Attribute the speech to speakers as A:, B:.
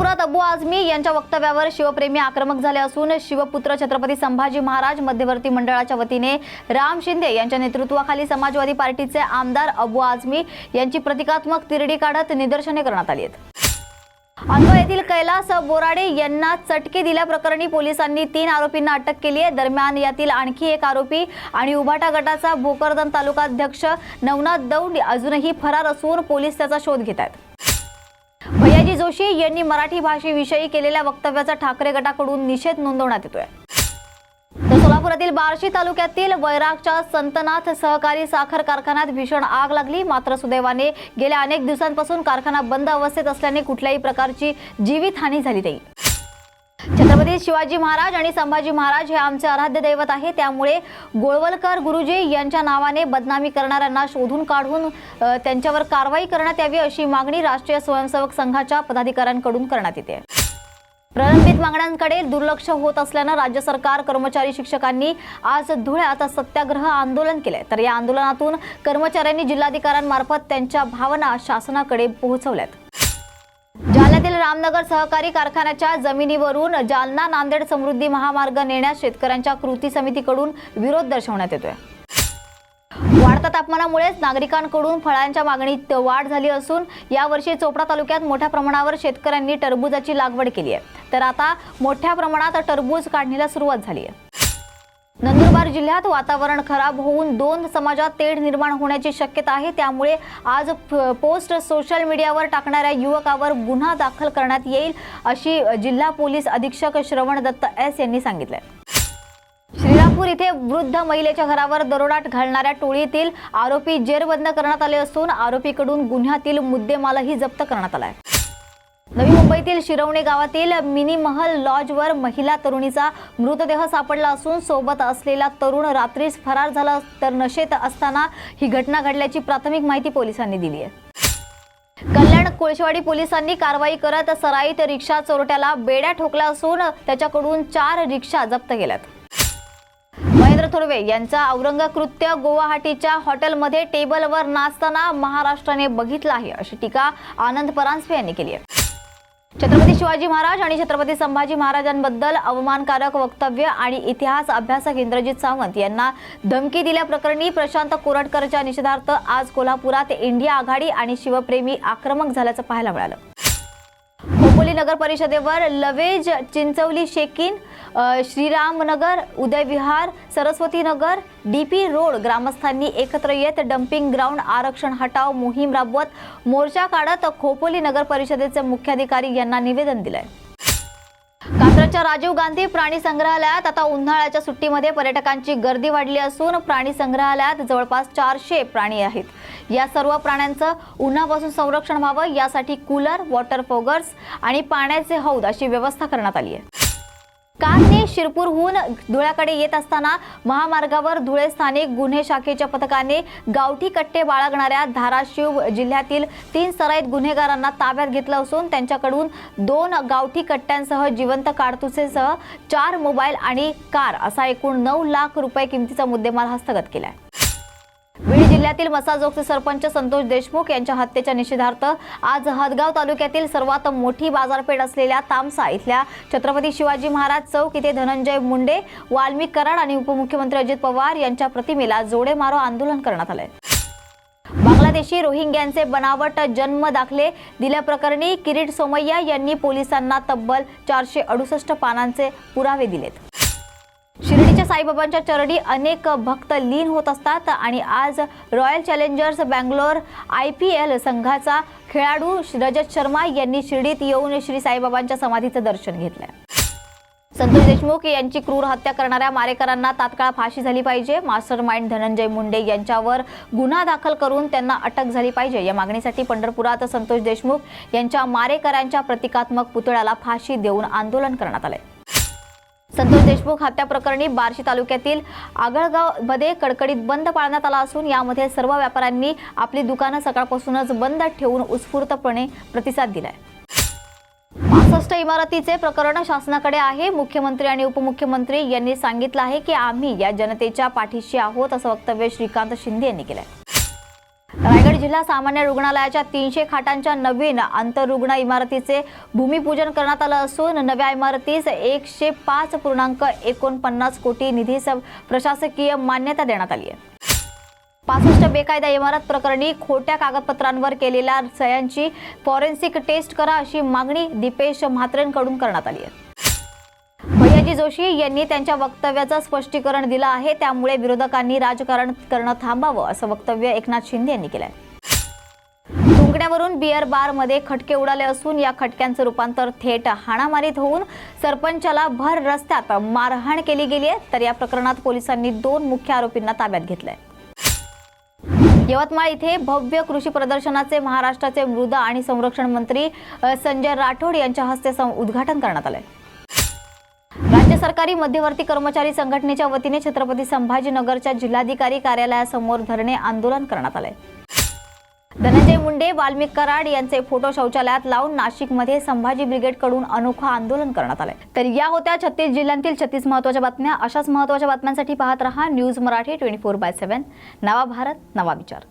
A: नागपुरात अबू आझमी यांच्या वक्तव्यावर शिवप्रेमी आक्रमक झाले असून शिवपुत्र छत्रपती संभाजी महाराज मध्यवर्ती मंडळाच्या वतीने राम शिंदे यांच्या नेतृत्वाखाली समाजवादी पार्टीचे आमदार अबू आझमी यांची प्रतिकात्मक तिरडी काढत निदर्शने करण्यात आली आहेत. अनवळ येथील कैलास बोराडे यांना चटके दिल्याप्रकरणी पोलिसांनी तीन आरोपींना अटक केली आहे. दरम्यान यातील आणखी एक आरोपी आणि उभाटा गटाचा भोकरदन तालुका अध्यक्ष नवनाथ दौंड अजूनही फरार असून पोलीस त्याचा शोध घेत आहेत. जोशी यांनी मराठी भाषेविषयी केलेल्या वक्तव्याचा ठाकरे गटाकडून निषेध नोंदवण्यात येतोय. तर सोलापुरातील बार्शी तालुक्यातील वैरागच्या संतनाथ सहकारी साखर कारखान्यात भीषण आग लागली. मात्र सुदैवाने गेल्या अनेक दिवसांपासून कारखाना बंद अवस्थेत असल्याने कुठल्याही प्रकारची जीवितहानी झाली नाही. छत्रपती शिवाजी महाराज आणि संभाजी महाराज हे आमचे आराध्य दैवत आहे. त्यामुळे गोळवलकर गुरुजी यांच्या नावाने बदनामी करणाऱ्यांना शोधून काढून त्यांच्यावर कारवाई करण्यात यावी अशी मागणी राष्ट्रीय स्वयंसेवक संघाच्या पदाधिकाऱ्यांकडून करण्यात येते. प्रलंबित मागण्यांकडे दुर्लक्ष होत असल्यानं राज्य सरकार कर्मचारी शिक्षकांनी आज धुळ्यात सत्याग्रह आंदोलन केलंय. तर या आंदोलनातून कर्मचाऱ्यांनी जिल्हाधिकाऱ्यांमार्फत त्यांच्या भावना शासनाकडे पोहोचवल्यात. रामनगर सहकारी कारखान्याच्या जमिनीवरून जालना नांदेड समृद्धी महामार्ग नेण्यास शेतकऱ्यांच्या कृती समितीकडून विरोध दर्शवण्यात येतोय. वाढत्या तापमानामुळेच नागरिकांकडून फळांच्या मागणीत वाढ झाली असून यावर्षी चोपडा तालुक्यात मोठ्या प्रमाणावर शेतकऱ्यांनी टरबूजाची लागवड केली आहे. तर आता मोठ्या प्रमाणात टरबूज काढणीला सुरुवात झाली आहे. नंदुरबार जिल्ह्यात वातावरण खराब होऊन दोन समाजात तेढ निर्माण होण्याची शक्यता आहे. त्यामुळे आज पोस्ट सोशल मीडियावर टाकणाऱ्या युवकावर गुन्हा दाखल करण्यात येईल अशी जिल्हा पोलीस अधीक्षक श्रवण दत्त एस यांनी सांगितलंय. श्रीरामपूर इथे वृद्ध महिलेच्या घरावर दरोडाट घालणाऱ्या टोळीतील आरोपी जेरबंद करण्यात आले असून आरोपीकडून गुन्ह्यातील मुद्देमालही जप्त करण्यात आला आहे मुंबईतील शिरवणे गावातील मिनी महल लॉजवर महिला तरुणीचा मृतदेह सापडला असून सोबत असलेला तरुण रात्रीच फरार झाला तर नशेत असताना ही घटना घडल्याची प्राथमिक माहिती पोलिसांनी दिली आहे. कल्याण कोळशेवाडी पोलिसांनी कारवाई करत सराईत रिक्षा चोरट्याला बेड्या ठोकल्या असून त्याच्याकडून चार रिक्षा जप्त केल्यात. महेंद्र थोरवे यांचा औरंग कृत्य गुवाहाटीच्या हॉटेलमध्ये टेबलवर नाचताना महाराष्ट्राने बघितलं आहे अशी टीका आनंद परांजपे यांनी केली आहे. छत्रपती शिवाजी महाराज आणि छत्रपती संभाजी महाराजांबद्दल अवमानकारक वक्तव्य आणि इतिहास अभ्यासक इंद्रजित सावंत यांना धमकी दिल्याप्रकरणी प्रशांत कोरटकरच्या निषेधार्थ आज कोल्हापुरात इंडिया आघाडी आणि शिवप्रेमी आक्रमक झाल्याचं पाहायला मिळालं. खोपोली नगर परिषदेवर Lavej Chinchavali Shekin Shriramnagar Udayvihar Saraswatinagar D DP road ग्रामस्थांनी एकत्र येत डम्पिंग ग्राउंड आरक्षण हटाव मोहीम राबवत मोर्चा काढत खोपोली नगर परिषदेचे मुख्याधिकारी यांना निवेदन दिलंय. कात्रच्या राजीव गांधी प्राणी संग्रहालयात आता उन्हाळ्याच्या सुट्टीमध्ये पर्यटकांची गर्दी वाढली असून प्राणी संग्रहालयात जवळपास चारशे प्राणी आहेत. या सर्व प्राण्यांचं उन्हापासून संरक्षण व्हावं यासाठी कूलर वॉटर फोगर्स आणि पाण्याचे हौद अशी व्यवस्था करण्यात आली आहे. कारने शिरपूरहून धुळ्याकडे येत असताना महामार्गावर धुळे स्थानिक गुन्हे शाखेच्या पथकाने गावठी कट्टे बाळगणाऱ्या धाराशिव जिल्ह्यातील तीन सराईत गुन्हेगारांना ताब्यात घेतलं असून त्यांच्याकडून दोन गावठी कट्ट्यांसह जिवंत काडतुसेसह चार मोबाईल आणि कार असा एकूण नऊ लाख रुपये किमतीचा मुद्देमाल हस्तगत केला आहे जिल्ह्यातील मसाजोगचे सरपंच संतोष देशमुख यांच्या हत्येच्या निषेधार्थ आज हदगाव तालुक्यातील सर्वात मोठी बाजारपेठ असलेल्या तामसा इथल्या छत्रपती शिवाजी महाराज चौक इथे धनंजय मुंडे वाल्मिक कराड आणि उपमुख्यमंत्री अजित पवार यांच्या प्रतिमेला जोडे मारो आंदोलन करण्यात आलंय. बांगलादेशी रोहिंग्यांचे बनावट जन्म दाखले दिल्याप्रकरणी किरीट सोमय्या यांनी पोलिसांना तब्बल चारशे अडुसष्ट पानांचे पुरावे दिलेत. शिर्डीच्या साईबाबांच्या चरणी अनेक भक्त लीन होत असतात आणि आज Royal Challengers Bangalore I P L संघाचा खेळाडू रजत शर्मा यांनी शिर्डीत येऊन श्री साईबाबांच्या समाधीचं दर्शन घेतलंय संतोष देशमुख यांची क्रूर हत्या करणाऱ्या मारेकरांना तात्काळ फाशी झाली पाहिजे. मास्टर माइंड धनंजय मुंडे यांच्यावर गुन्हा दाखल करून त्यांना अटक झाली पाहिजे. या मागणीसाठी पंढरपुरात संतोष देशमुख यांच्या मारेकरांच्या प्रतिकात्मक पुतळ्याला फाशी देऊन आंदोलन करण्यात आलंय. संतोष देशमुख हत्या प्रकरणी बार्शी तालुक्यातील आगळगावमध्ये कडकडीत बंद पाळण्यात आला असून यामध्ये सर्व व्यापाऱ्यांनी आपली दुकानं सकाळपासूनच बंद ठेवून उत्स्फूर्तपणे प्रतिसाद दिलाय. पासष्ट इमारतीचे प्रकरण शासनाकडे आहे. मुख्यमंत्री आणि उपमुख्यमंत्री यांनी सांगितलं आहे की आम्ही या जनतेच्या पाठीशी आहोत असं वक्तव्य श्रीकांत शिंदे यांनी केलंय. रायगड जिल्हा सामान्य रुग्णालयाच्या तीनशे खाटांच्या नवीन आंतररुग्ण इमारतीचे भूमिपूजन करण्यात आलं असून नव्या इमारतीस एकशे पाच पूर्णांक एकोणपन्नास कोटी निधी प्रशासकीय मान्यता देण्यात आली आहे. पासष्ट बेकायदा इमारत प्रकरणी खोट्या कागदपत्रांवर केलेल्या सह्यांची फॉरेन्सिक टेस्ट करा अशी मागणी दीपेश म्हात्रेंकडून करण्यात आली आहे. संभाजी जोशी यांनी त्यांच्या वक्तव्याचं स्पष्टीकरण दिलं आहे. त्यामुळे विरोधकांनी राजकारण करणं थांबावं असं वक्तव्य एकनाथ शिंदे यांनी केलंय. धुंकण्यावरून बार बारमध्ये खटके उडाले असून या खटक्यांचं रूपांतर थेट हाणामारीत होऊन सरपंचाला भर रस्त्यात मारहाण केली गेली आहे. तर या प्रकरणात पोलिसांनी दोन मुख्य आरोपींना ताब्यात घेतलंय. यवतमाळ इथे भव्य कृषी प्रदर्शनाचे महाराष्ट्राचे मृदा आणि संरक्षण मंत्री संजय राठोड यांच्या हस्ते उद्घाटन करण्यात आलंय. सरकारी मध्यवर्ती कर्मचारी संघटनेच्या वतीने छत्रपती संभाजीनगरच्या जिल्हाधिकारी कार्यालयासमोर धरणे आंदोलन करण्यात आले धनंजय मुंडे वाल्मिक कराड यांचे फोटो शौचालयात लावून नाशिकमध्ये संभाजी ब्रिगेडकडून अनोखं आंदोलन करण्यात आलंय. तर या होत्या छत्तीस जिल्ह्यांतील छत्तीस महत्त्वाच्या बातम्या. अशाच महत्त्वाच्या बातम्यांसाठी पाहत रहा news Marathi twenty four by seven. नवा भारत नवा विचार.